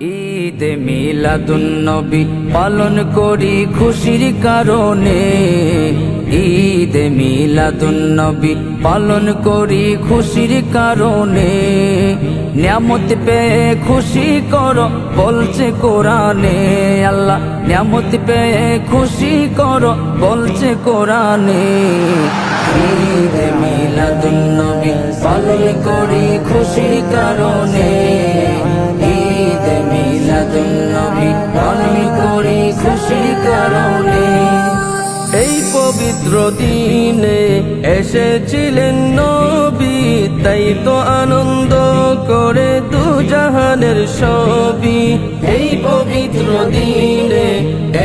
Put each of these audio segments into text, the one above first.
ঈদ মিলাদুন্নবী পালন করি খুশির কারণে। ঈদ মিলাদুন্নবী পালন করি খুশির কারণে। নিয়ামত পেয়ে খুশি করো বলছে কোরআনে। আল্লাহ, নিয়ামত পেয়ে খুশি করো বলছে কোরআনে। ঈদ মিলাদুন্নবী পালন করি খুশির কারণে। পবিত্র দিনে এসেছিলেন নবী, তাই তো আনন্দ করে দু জাহানের সবই এই পবিত্র দিনে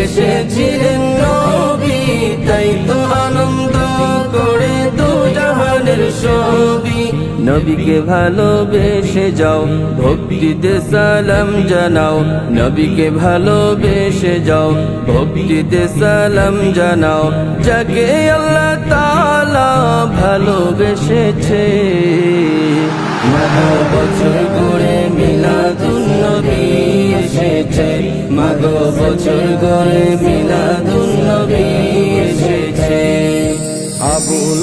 এসেছিলেন নবী, তাই তো আনন্দ করে দু জাহানের সবই নবীকে ভালোবেসে যাও, ভক্তিতে সালাম জানাও। নবীকে ভালোবেসে যাও, ভক্তিতে সালাম জানাও। যাকে আল্লাহ তাআলা ভালোবেসেছে। মাগো বছর করে মিলাদুন নবী এসেছে। মাগো বছর করে মিলাদুন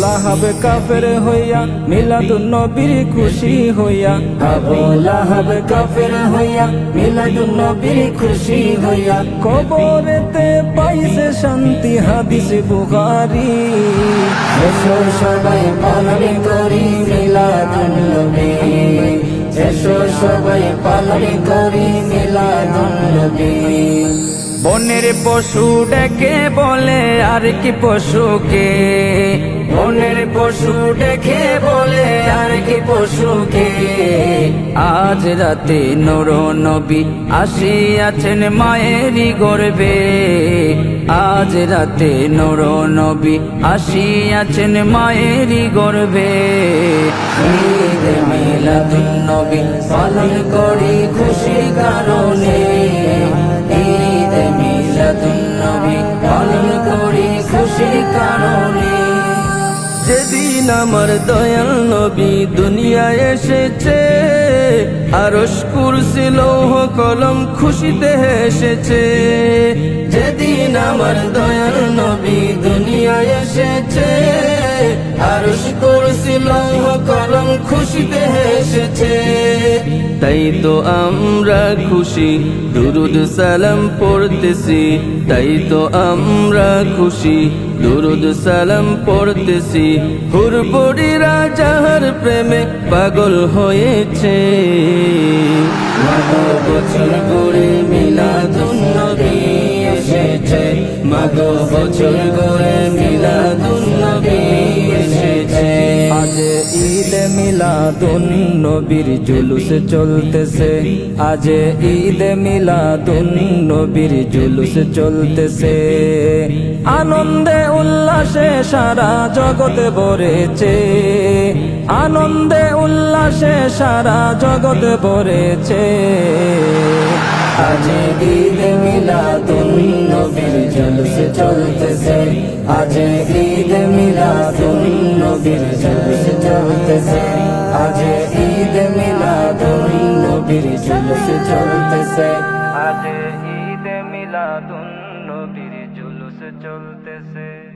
লাহাব কাফের হইয়া মিলাদুন নবীর খুশি হইয়া। আবু লাহাব কাফের হইয়া মিলাদুন নবীর খুশি হইয়া। কবরেতে পাইছে শান্তি হাদিস বুখারী। এসো সবাই পালন করি মিলাদুন নবী। এসো সবাই পালন করি মিলাদুন নবী। বনের পশু ডেকে বলে, আর কি পশুকে? বনের পশু ডেকে বলে, আর কি পশুকে? আজ রাতে নর নবী আসিয়াছেন মায়েরই গর্বে। আজ রাতে নর নবী আসিয়াছেন মায়েরই গর্বে। মিলাদুন নবী পালন করি খুশি কারণে। আমার দয়াল নবী, দুনিয়া এসেছে। আরশ কুরসি, লৌহ কলম খুশিতে এসেছে। যেদিন আমার দয়াল নবী, দুনিয়া এসেছে। আরশ কুরসি লৌহ কলম খুশিতে তাই তো আমরা খুশি দুরুদ সালাম পড়তেছি। তাই তো আমরা খুশি দুরুদ সালাম পড়তেছি। হুরবড়িরা যাহার প্রেমে পাগল হয়েছে। বছর করে মিলাদুন আজ ঈদ মিলাদুন নবীর জুলুস চলতেছে। আজ ঈদ মিলাদুন নবীর জুলুস চলতেছে। আনন্দে উল্লাসে সারা জগতে ভরেছে। আনন্দে উল্লাসে সারা জগতে ভরেছে। আজ ঈদ মিলাদুন নবীর জলস চলতেছে। আজ ঈদ মিলাদুন নবীর জলস চলতেছে আজ ঈদ মিলাদুন নবীর জলস চলতেছে। আজ ঈদ মিলাদুন নবীর জুলুস চলতেছে।